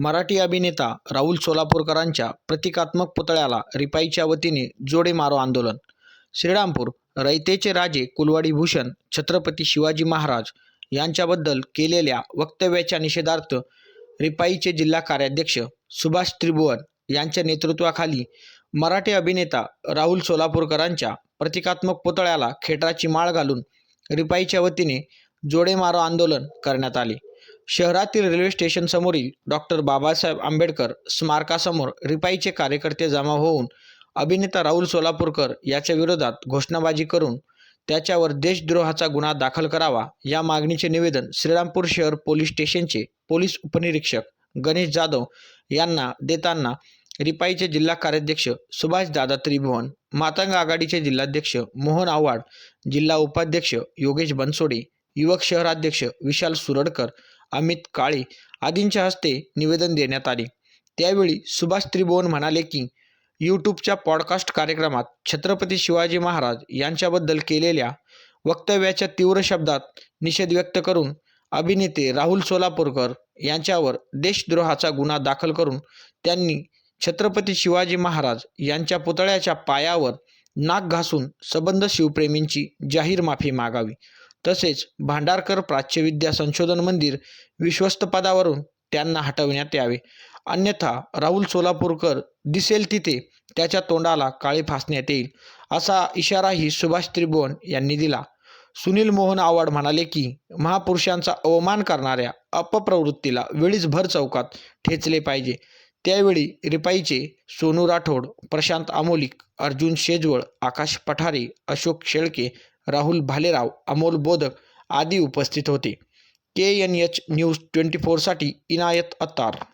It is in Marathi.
मराठी अभिनेता राहुल सोलापूरकरांच्या प्रतिकात्मक पुतळ्याला रिपाईच्या वतीने जोडे मारो आंदोलन. श्रीरामपूर रयतेचे राजे कुलवाडी भूषण छत्रपती शिवाजी महाराज यांच्याबद्दल केलेल्या वक्तव्याच्या निषेधार्थ रिपाईचे जिल्हा कार्याध्यक्ष सुभाष त्रिभुवन यांच्या नेतृत्वाखाली मराठी अभिनेता राहुल सोलापूरकरांच्या प्रतिकात्मक पुतळ्याला खेटराची माळ घालून रिपाईच्या वतीने जोडे मारो आंदोलन करण्यात आले. शहरातील रेल्वे स्टेशनसमोरील डॉक्टर बाबासाहेब आंबेडकर स्मारकासमोर रिपाईचे कार्यकर्ते जमा होऊन अभिनेता राहुल सोलापूरकर याच्या विरोधात घोषणाबाजी करून त्याच्यावर देशद्रोहाचा गुन्हा दाखल करावा या मागणीचे निवेदन श्रीरामपूर शहर पोलीस स्टेशनचे पोलीस उपनिरीक्षक गणेश जाधव यांना देताना रिपाईचे जिल्हा कार्याध्यक्ष सुभाष दादा त्रिभुवन मातंग आघाडीचे जिल्हाध्यक्ष मोहन आव्हाड जिल्हा उपाध्यक्ष योगेश बनसोडे युवक शहराध्यक्ष विशाल सुरडकर अमित काळे आदींच्या हस्ते निवेदन देण्यात आले. त्यावेळी सुभाष त्रिभुवन म्हणाले की यूट्यूबच्या पॉडकास्ट कार्यक्रमात छत्रपती शिवाजी महाराज यांच्याबद्दल केलेल्या वक्तव्याच्या तीव्र शब्दात निषेध व्यक्त करून अभिनेते राहुल सोलापूरकर यांच्यावर देशद्रोहाचा गुन्हा दाखल करून त्यांनी छत्रपती शिवाजी महाराज यांच्या पुतळ्याच्या पायावर नाक घासून सबंध शिवप्रेमींची जाहीर माफी मागावी. तसेच भांडारकर प्राच्यविद्या संशोधन मंदिर विश्वस्त पदावरून त्यांना हटवण्यात यावे. अन्यथा राहुल सोलापूरकर दिसेल तिथे त्याच्या तोंडाला काळे फासण्यात येईल असा इशाराही सुभाष त्रिभुवन यांनी दिला. सुनील मोहन आव्हाड म्हणाले की महापुरुषांचा अवमान करणाऱ्या अपप्रवृत्तीला वेळीच भर चौकात ठेचले पाहिजे. त्यावेळी रिपाईचे सोनू राठोड प्रशांत आमोलिक अर्जुन शेजवळ आकाश पठारे अशोक शेळके राहुल भालेराव अमोल बोधक आदी उपस्थित होते. K N H news twenty फोरसाठी Inayat Attar.